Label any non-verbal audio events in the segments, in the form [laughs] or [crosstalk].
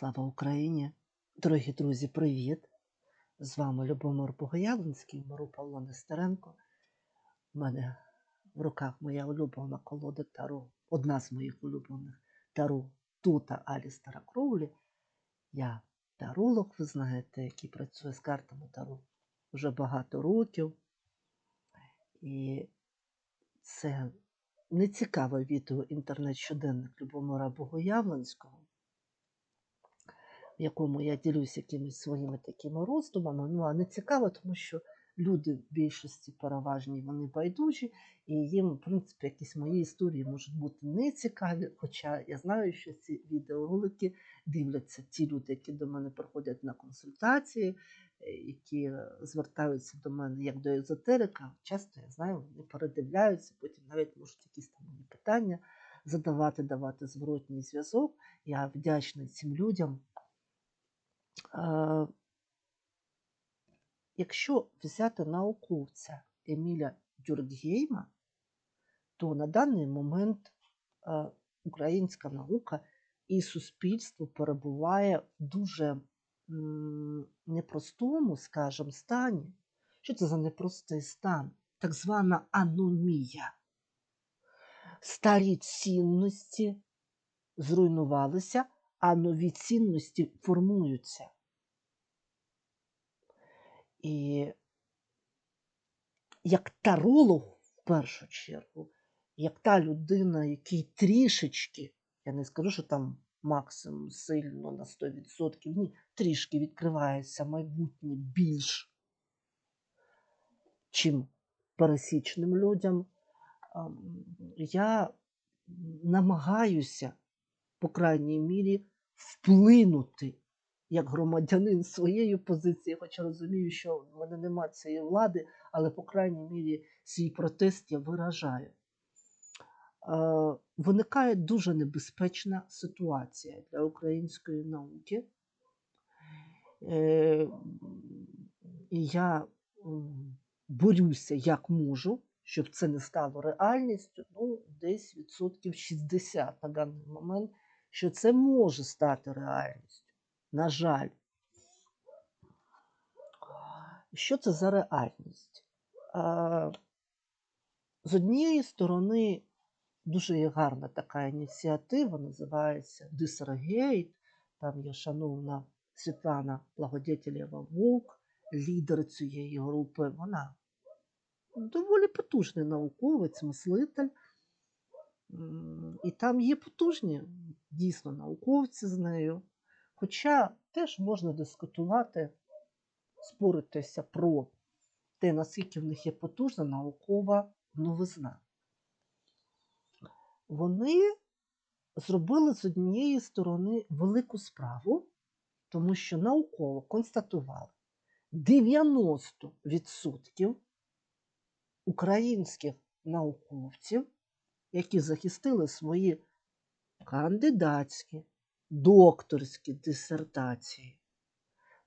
Слава Україні! Дорогі друзі, привіт! З вами Любомир Богоявленський, Мару Павло Нестеренко. У мене в руках моя улюблена колода Таро, одна з моїх улюблених Таро Тута Алістера Кроулі. Я таролог, ви знаєте, який працює з картами Таро вже багато років. І це нецікаве відео інтернет-щоденник Любомира Богоявленського в якому я ділюсь якимись своїми такими роздумами. Ну, а не цікаво, тому що люди в більшості переважні, вони байдужі, і їм, в принципі, якісь мої історії можуть бути нецікаві. Хоча я знаю, що ці відеоролики дивляться ті люди, які до мене приходять на консультації, е, які звертаються до мене як до езотерика. Часто я знаю, вони передивляються, потім навіть можуть якісь там питання задавати, давати зворотній зв'язок. Я вдячний цим людям. Е, Якщо взяти науковця Еміля Дюркгейма, то на даний момент е, українська наука і суспільство перебуває в дуже непростому, скажімо, стані. Що це за непростий стан? Так звана аномія. Старі цінності зруйнувалися, а нові цінності формуються. І як таролог, в першу чергу, як та людина, який трішечки, я не скажу, що там максимум сильно на 100%, ні, трішки відкривається майбутнє більш, чим пересічним людям, ем, я намагаюся, по крайній мірі, вплинути як громадянин своєї позиції, хоча розумію, що в мене немає цієї влади, але, по крайній мірі, свій протест я виражаю. Виникає дуже небезпечна ситуація для української науки. Е, І я борюся як можу, щоб це не стало реальністю, ну, десь відсотків 60 на даний момент, що це може стати реальністю. На жаль. Що це за реальність? З однієї сторони, дуже гарна така ініціатива, називається Дисергейт. Там є шановна Світлана Благодетелєва Вовк, лідер цієї групи. Вона доволі потужний науковець, мислитель. І там є потужні дійсно науковці з нею. Хоча теж можна дискутувати, споритися про те, наскільки в них є потужна наукова новизна. Вони зробили з однієї сторони велику справу, тому що науково констатували 90% українських науковців, які захистили свої кандидатські, докторські дисертації,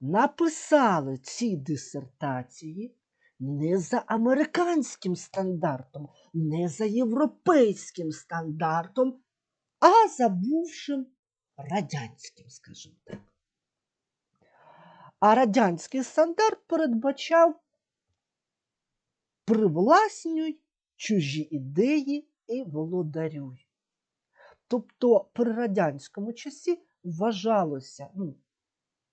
написали ці дисертації не за американським стандартом, не за європейським стандартом, а за бувшим радянським, скажімо так. А радянський стандарт передбачав привласнюй чужі ідеї і володарюй. Тобто при радянському часі вважалося ну,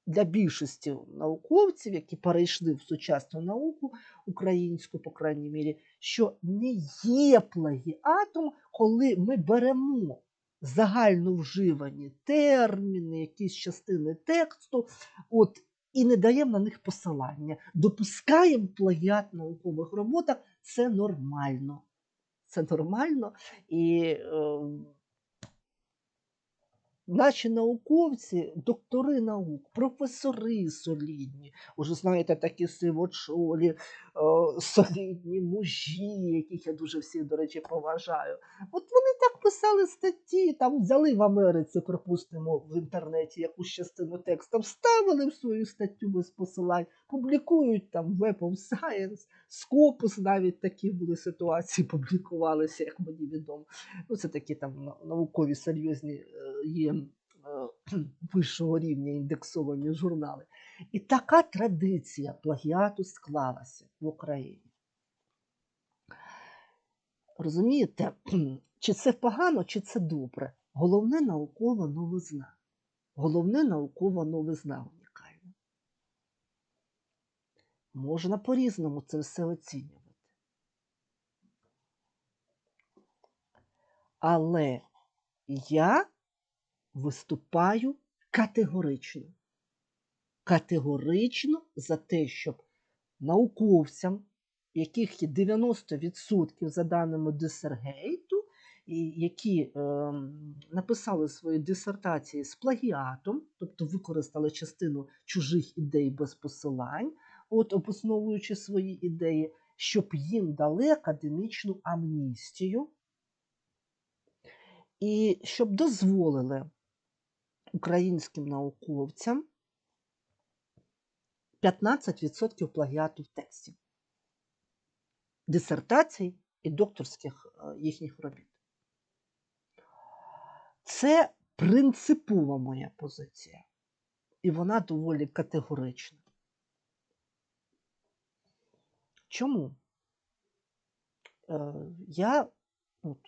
для більшості науковців, які перейшли в сучасну науку українську, по крайній мірі, що не є плагіатом, коли ми беремо загально вживані терміни, якісь частини тексту, от, і не даємо на них посилання. Допускаємо плагіат наукових роботах, це нормально. Це нормально. І е, наші науковці, доктори наук, професори солідні, уже знаєте, такі сивочолі, е, солідні мужі, яких я дуже всіх, до речі, поважаю. От вони так писали статті, там взяли в Америці, припустимо, в інтернеті якусь частину тексту, вставили в свою статтю без посилань, публікують там Web of Science, Scopus навіть такі були ситуації, [laughs] публікувалися, як мені відомо. Ну, це такі там наукові серйозні е, є е, [clears throat] вищого рівня індексовані журнали. І така традиція плагіату склалася в Україні. Розумієте, [clears throat] чи це погано, чи це добре? Головне наукова новизна. Головне наукова новизна унікальна. Можна по-різному це все оцінювати. Але я виступаю категорично. Категорично за те, щоб науковцям, яких є 90% за даними Дисергейту, які е, написали свої дисертації з плагіатом, тобто використали частину чужих ідей без посилань, от обосновуючи свої ідеї, щоб їм дали академічну амністію, і щоб дозволили українським науковцям 15% плагіату в тексті, дисертацій і докторських їхніх робіт. Це принципова моя позиція, і вона доволі категорична. Чому? Е, Я, от,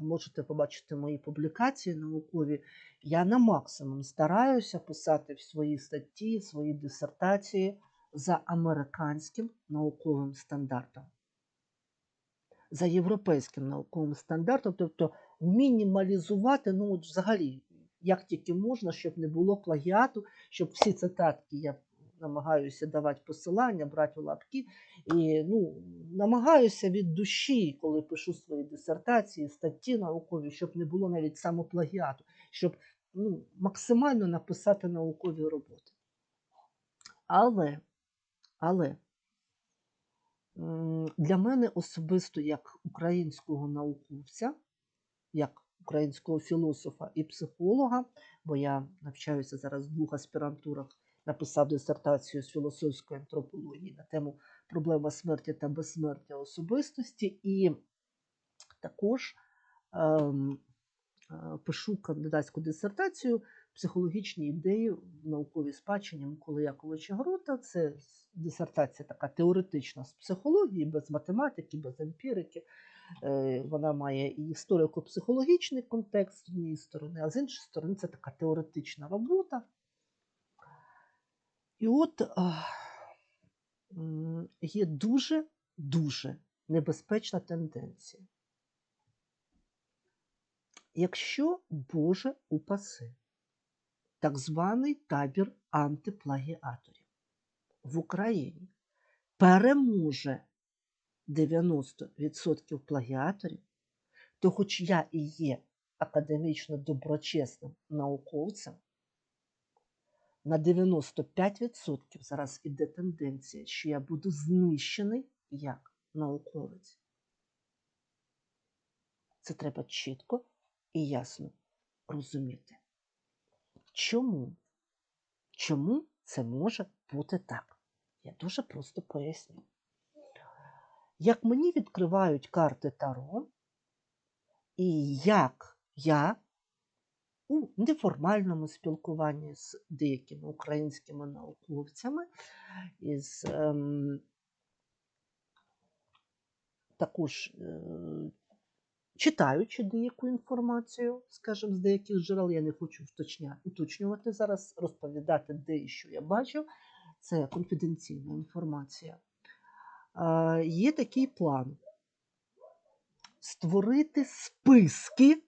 можете побачити мої публікації наукові, я на максимум стараюся писати в свої статті, свої дисертації за американським науковим стандартом, за європейським науковим стандартом, тобто мінімалізувати, ну от взагалі, як тільки можна, щоб не було плагіату, щоб всі цитатки я намагаюся давати посилання, брати в лапки. І ну, намагаюся від душі, коли пишу свої дисертації, статті наукові, щоб не було навіть самоплагіату, щоб ну, максимально написати наукові роботи. Але, але для мене особисто як українського науковця, як українського філософа і психолога, бо я навчаюся зараз в двох аспірантурах, написав дисертацію з філософської антропології на тему проблема смерті та безсмертя особистості, і також ем, е, пишу кандидатську дисертацію психологічні ідеї в науковій спадщині Миколи Яковича Грота. Це дисертація така теоретична з психології, без математики, без емпірики. Е, Вона має і історико-психологічний контекст з однієї сторони, а з іншої сторони, це така теоретична робота. І от є дуже-дуже небезпечна тенденція. Якщо Боже упаси, так званий табір антиплагіаторів в Україні переможе 90% плагіаторів, то хоч я і є академічно доброчесним науковцем, на 95% зараз іде тенденція, що я буду знищений як науковець. Це треба чітко і ясно розуміти. Чому? Чому це може бути так? Я дуже просто поясню. Як мені відкривають карти Таро, і як я у неформальному спілкуванні з деякими українськими науковцями, із ем, також е, читаючи деяку інформацію, скажімо, з деяких джерел, я не хочу уточнювати зараз, розповідати, де і що я бачив, це конфіденційна інформація. Є такий план створити списки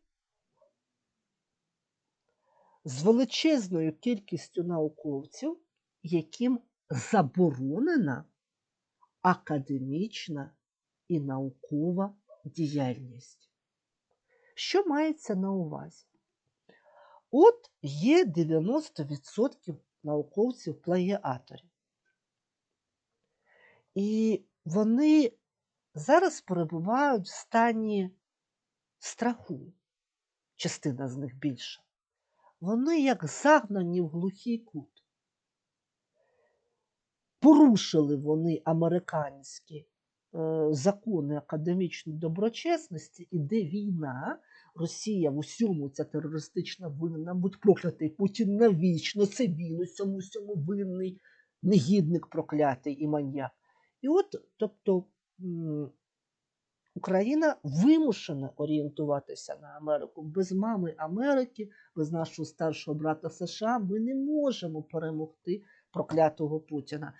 з величезною кількістю науковців, яким заборонена академічна і наукова діяльність. Що мається на увазі? От є 90% науковців-плагіаторів. І вони зараз перебувають в стані страху, частина з них більша. Вони як загнані в глухий кут. Порушили вони американські закони академічної доброчесності, іде війна. Росія в усьому ця терористична винна, будь проклятий Путін навічно, це він у цьому всьому винний, негідник проклятий і маньяк. І от, тобто, Україна вимушена орієнтуватися на Америку. Без мами Америки, без нашого старшого брата США, ми не можемо перемогти проклятого Путіна.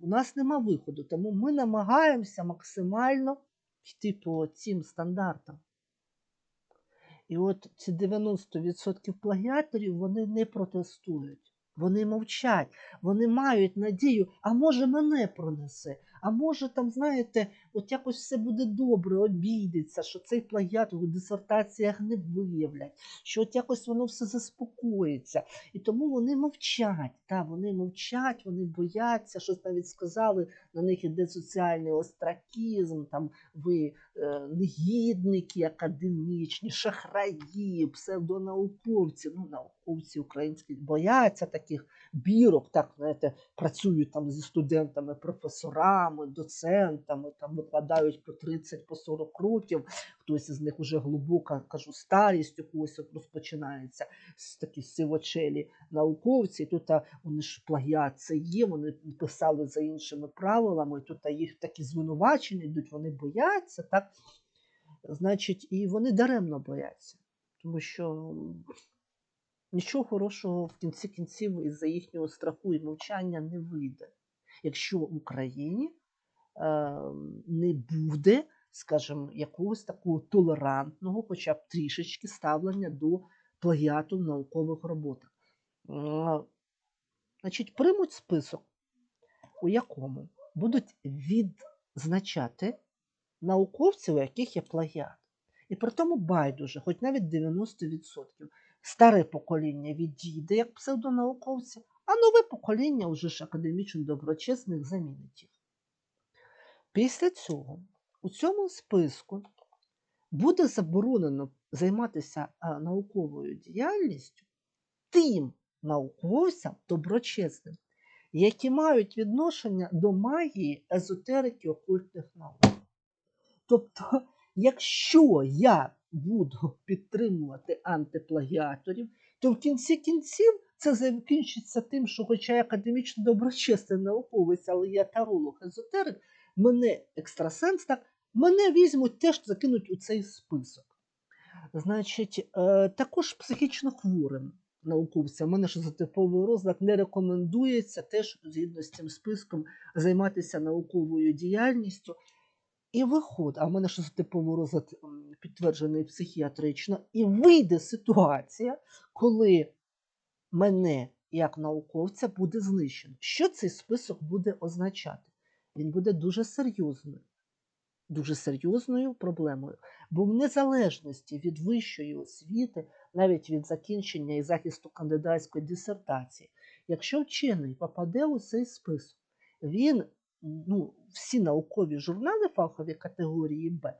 У нас нема виходу, тому ми намагаємося максимально йти по цим стандартам. І от ці 90% плагіаторів вони не протестують. Вони мовчать, вони мають надію, а може мене пронесе, а може там, знаєте, от якось все буде добре, обійдеться, що цей плагіат у дисертаціях не виявлять, що от якось воно все заспокоїться. І тому вони мовчать. Та, вони мовчать, вони бояться, щось навіть сказали, на них іде соціальний остракізм, там ви е, негідники академічні, шахраї, псевдонауковці. Ну, науковці українські бояться таких бірок, так, знаєте, працюють там зі студентами, професорами, доцентами, там викладають по 30, по 40 років. Хтось із них вже глибока, кажу, старість у розпочинається з такі сивочелі науковці. Тут вони ж плагіат це є, вони писали за іншими правилами, тут їх такі звинувачення йдуть, вони бояться, так? Значить, і вони даремно бояться, тому що нічого хорошого в кінці кінців із-за їхнього страху і мовчання не вийде, якщо в Україні не буде, скажімо, якогось такого толерантного, хоча б трішечки ставлення до плагіату в наукових роботах. Значить, приймуть список, у якому будуть відзначати науковців, у яких є плагіат. І при тому байдуже, хоч навіть 90%. Старе покоління відійде як псевдонауковці, а нове покоління вже ж академічно доброчесних замінить їх. Після цього у цьому списку буде заборонено займатися науковою діяльністю тим науковцям доброчесним, які мають відношення до магії, езотерики, окультних наук. Тобто, якщо я буду підтримувати антиплагіаторів, то в кінці кінців це закінчиться тим, що, хоча я академічно доброчесний науковець, але я таролог, езотерик, мене екстрасенс, так, мене візьмуть теж закинуть у цей список. Значить, е, також психічно хворим науковцям, мене ж типовий розлад не рекомендується теж згідно з цим списком займатися науковою діяльністю. І виходить, а в мене ж типовий розлад підтверджений психіатрично, і вийде ситуація, коли мене як науковця буде знищено. Що цей список буде означати? Він буде дуже серйозною, дуже серйозною проблемою. Бо в незалежності від вищої освіти, навіть від закінчення і захисту кандидатської дисертації, якщо вчений попаде у цей список, він, ну, всі наукові журнали фахові категорії Б,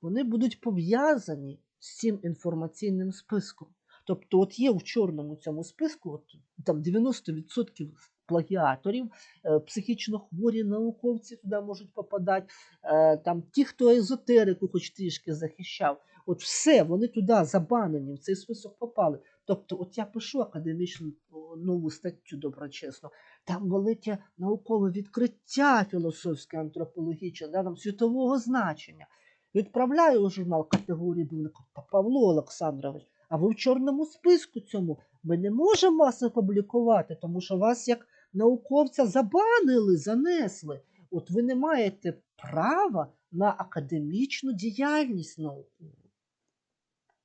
вони будуть пов'язані з цим інформаційним списком. Тобто, от є в чорному цьому списку от, там 90% плагіаторів, е, психічно хворі науковці туди можуть попадати, е, там ті, хто езотерику хоч трішки захищав. От все, вони туди забанені, в цей список попали. Тобто, от я пишу академічну нову статтю доброчесно, там велике наукове відкриття філософське, антропологічне, да, там світового значення. Відправляю у журнал категорії Б, «Та, Павло Олександрович, а ви в чорному списку цьому. Ми не можемо вас опублікувати, тому що вас як науковця забанили, занесли. От ви не маєте права на академічну діяльність наукову.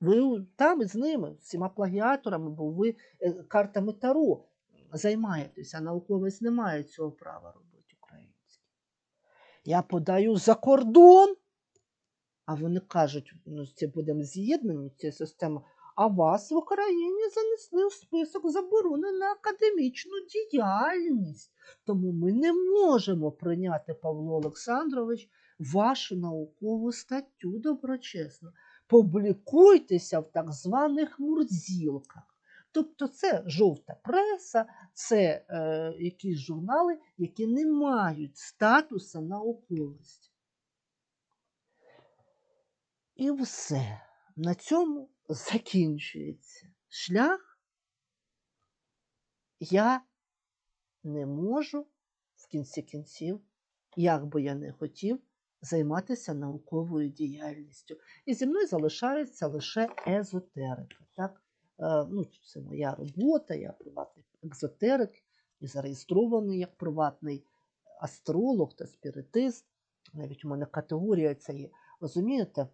Ви там із ними, з всіма плагіаторами, бо ви е, картами Таро займаєтеся, а науковець не має цього права робити український. Я подаю за кордон, а вони кажуть, ну це будемо з'єднані, ця система. А вас в Україні занесли в список заборони на академічну діяльність. Тому ми не можемо прийняти, Павло Олександрович, вашу наукову статтю доброчесно. Публікуйтеся в так званих мурзілках. Тобто це жовта преса, це е, якісь журнали, які не мають статусу науковості. І все. На цьому закінчується шлях. Я не можу в кінці кінців, як би я не хотів, займатися науковою діяльністю. І зі мною залишається лише езотерика. Так? Е, ну, це моя робота, я приватний екзотерик і зареєстрований як приватний астролог та спіритист. Навіть у мене категорія ця є. Розумієте?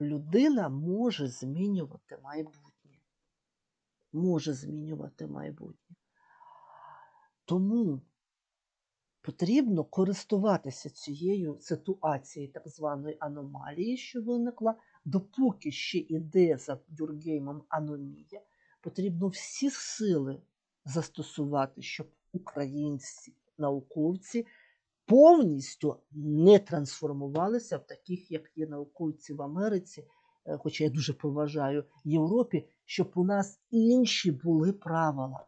Людина може змінювати майбутнє. Може змінювати майбутнє. Тому потрібно користуватися цією ситуацією так званої аномалії, що виникла, допоки ще йде за Дюргеймом аномія, потрібно всі сили застосувати, щоб українці, науковці повністю не трансформувалися в таких, як є науковці в Америці, е, хоча я дуже поважаю Європі, щоб у нас інші були правила,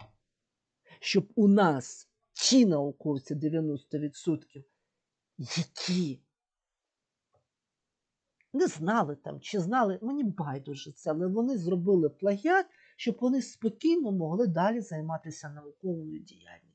щоб у нас ті науковці 90%, які не знали там, чи знали, мені байдуже це, але вони зробили плагіат, щоб вони спокійно могли далі займатися науковою діяльністю.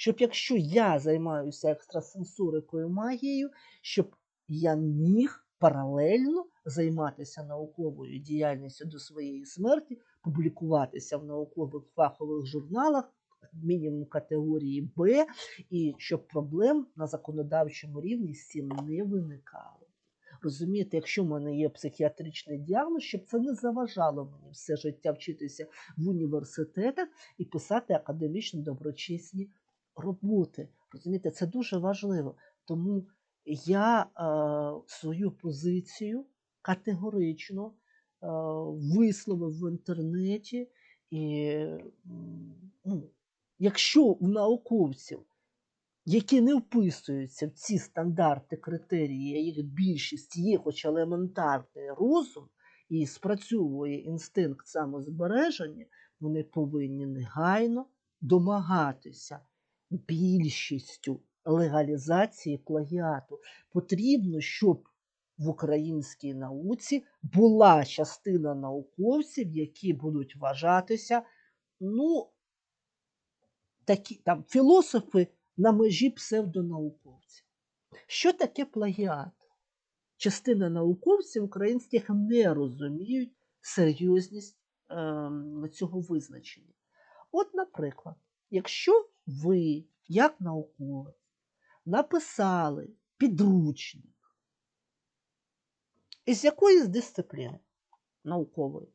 Щоб якщо я займаюся екстрасенсорикою магією, щоб я міг паралельно займатися науковою діяльністю до своєї смерті, публікуватися в наукових фахових журналах, мінімум категорії Б, і щоб проблем на законодавчому рівні з цим не виникало. Розумієте, якщо в мене є психіатричний діагноз, щоб це не заважало мені все життя вчитися в університетах і писати академічно доброчесні роботи. Розумієте, це дуже важливо. Тому я е, свою позицію категорично е, висловив в інтернеті. І ну, якщо у науковців, які не вписуються в ці стандарти, критерії, їх більшість є, хоч елементарний розум, і спрацьовує інстинкт самозбереження, вони повинні негайно домагатися більшістю легалізації плагіату. Потрібно, щоб в українській науці була частина науковців, які будуть вважатися, ну, такі там філософи на межі псевдонауковців. Що таке плагіат? Частина науковців українських не розуміють серйозність е, цього визначення. От, наприклад, якщо ви, як науковець, написали підручник із якоїсь дисципліни наукової,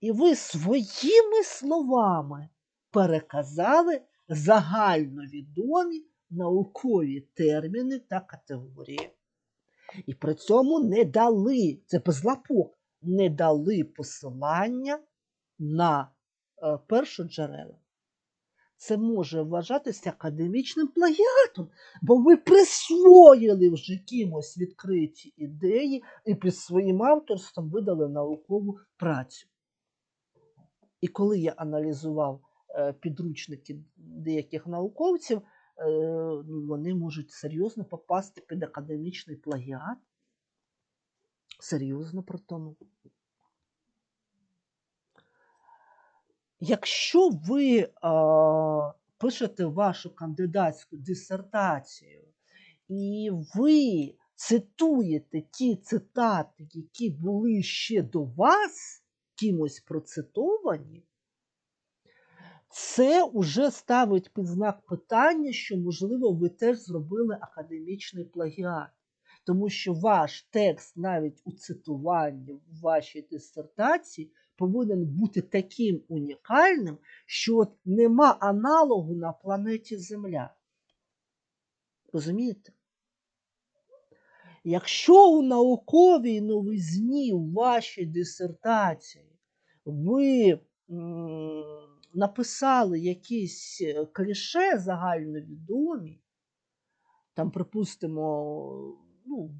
і ви своїми словами переказали загальновідомі наукові терміни та категорії. І при цьому не дали, це безлапок, не дали посилання на е, першоджерела. Це може вважатися академічним плагіатом, бо ви присвоїли вже кимось відкриті ідеї і під своїм авторством видали наукову працю. І коли я аналізував е, підручники деяких науковців, е, ну, вони можуть серйозно попасти під академічний плагіат. Серйозно про тому. Якщо ви а, пишете вашу кандидатську дисертацію, і ви цитуєте ті цитати, які були ще до вас кимось процитовані, це вже ставить під знак питання, що, можливо, ви теж зробили академічний плагіат. Тому що ваш текст навіть у цитуванні в вашій дисертації повинен бути таким унікальним, що от нема аналогу на планеті Земля. Розумієте? Якщо у науковій новизні у вашій дисертації ви написали якісь е, кліше загальновідомі, там, припустимо, ну,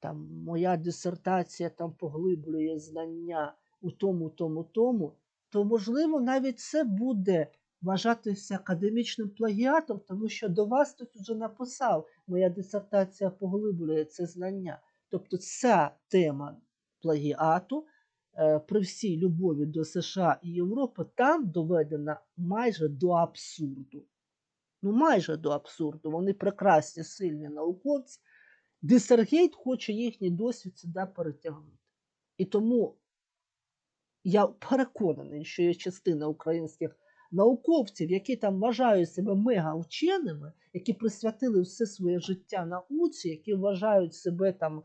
там моя дисертація там поглиблює знання у тому, тому, тому, то, можливо, навіть це буде вважатися академічним плагіатом, тому що до вас тут вже написав, моя дисертація поглиблює це знання. Тобто ця тема плагіату е, при всій любові до США і Європи там доведена майже до абсурду. Ну, майже до абсурду. Вони прекрасні, сильні науковці. Дисергейт хоче їхній досвід сюди перетягнути. І тому я переконаний, що є частина українських науковців, які там вважають себе мега-вченими, які присвятили все своє життя науці, які вважають себе там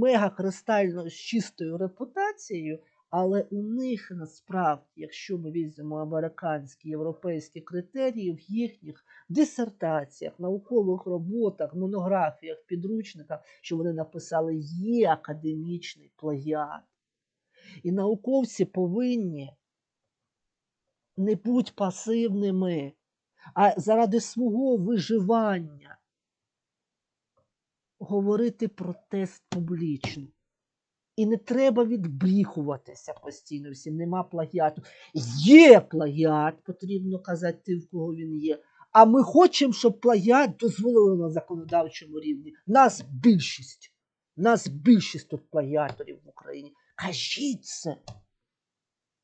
мега-кристально чистою репутацією, але у них насправді, якщо ми візьмемо американські європейські критерії, в їхніх дисертаціях, наукових роботах, монографіях, підручниках, що вони написали, є академічний плагіат. І науковці повинні не бути пасивними, а заради свого виживання говорити про тест публічно. І не треба відбріхуватися постійно всім, нема плагіату. Є плагіат, потрібно казати тим, в кого він є. А ми хочемо, щоб плагіат дозволили на законодавчому рівні. Нас більшість. Нас більшість тут плагіаторів в Україні. Кажіть це.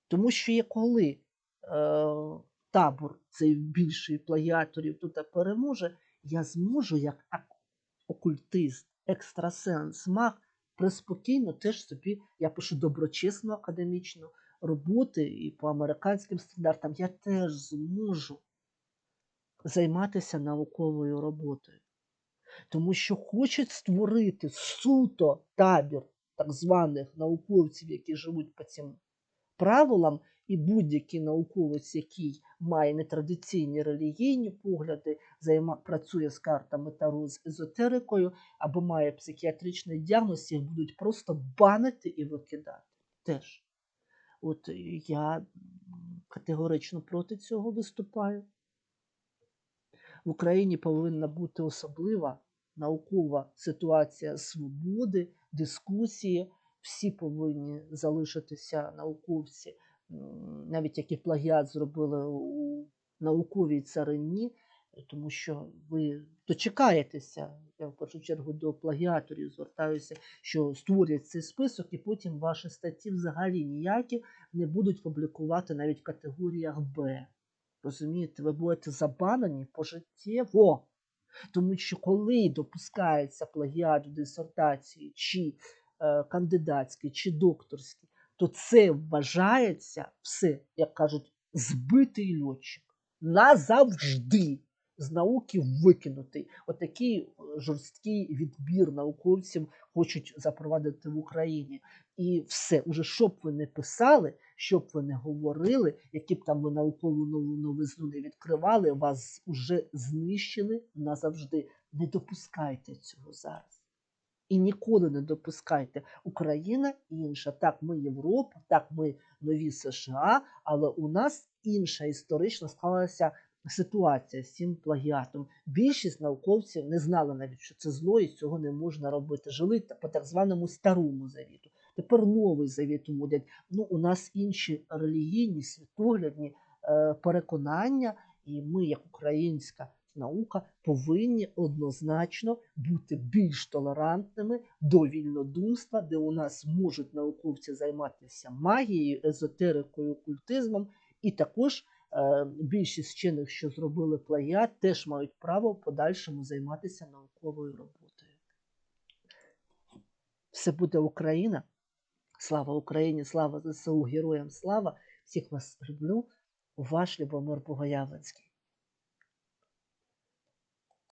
Тому що є коли е, табор цей більший плагіаторів тут переможе, я зможу, як окультист, екстрасенс, маг, приспокійно теж собі, я пишу доброчесну академічну роботи і по американським стандартам, я теж зможу займатися науковою роботою. Тому що хочуть створити суто табір так званих науковців, які живуть по цим правилам, і будь-який науковець, який має нетрадиційні релігійні погляди, займа, працює з картами Таро з езотерикою або має психіатричний діагноз, їх будуть просто банити і викидати. Теж. От я категорично проти цього виступаю. В Україні повинна бути особлива наукова ситуація свободи, дискусії. Всі повинні залишитися науковці навіть які плагіат зробили у науковій царині, тому що ви дочекаєтеся, я в першу чергу до плагіаторів звертаюся, що створять цей список, і потім ваші статті взагалі ніякі не будуть публікувати навіть в категоріях Б. Розумієте, ви будете забанені пожиттєво. Тому що коли допускається плагіат в дисертації, чи е, кандидатський, чи докторський, то це вважається все, як кажуть, збитий льотчик. Назавжди з науки викинутий. Отакий От жорсткий відбір науковців хочуть запровадити в Україні. І все, уже що б ви не писали, що б ви не говорили, які б там ви наукову нову новизну не відкривали, вас уже знищили назавжди. Не допускайте цього зараз. І ніколи не допускайте Україна інша. Так, ми Європа, так, ми нові США, але у нас інша історично склалася ситуація з цим плагіатом. Більшість науковців не знали навіть, що це зло, і цього не можна робити. Жили по так званому старому завіту. Тепер новий завіт вводять. Ну, у нас інші релігійні, світоглядні е, переконання, і ми, як українська наука повинні однозначно бути більш толерантними до вільнодумства, де у нас можуть науковці займатися магією, езотерикою, окультизмом, і також е, більшість вчених, що зробили плагіат, теж мають право в подальшому займатися науковою роботою. Все буде Україна. Слава Україні, слава ЗСУ, героям слава! Всіх вас люблю, ваш Любомир Богоявленський.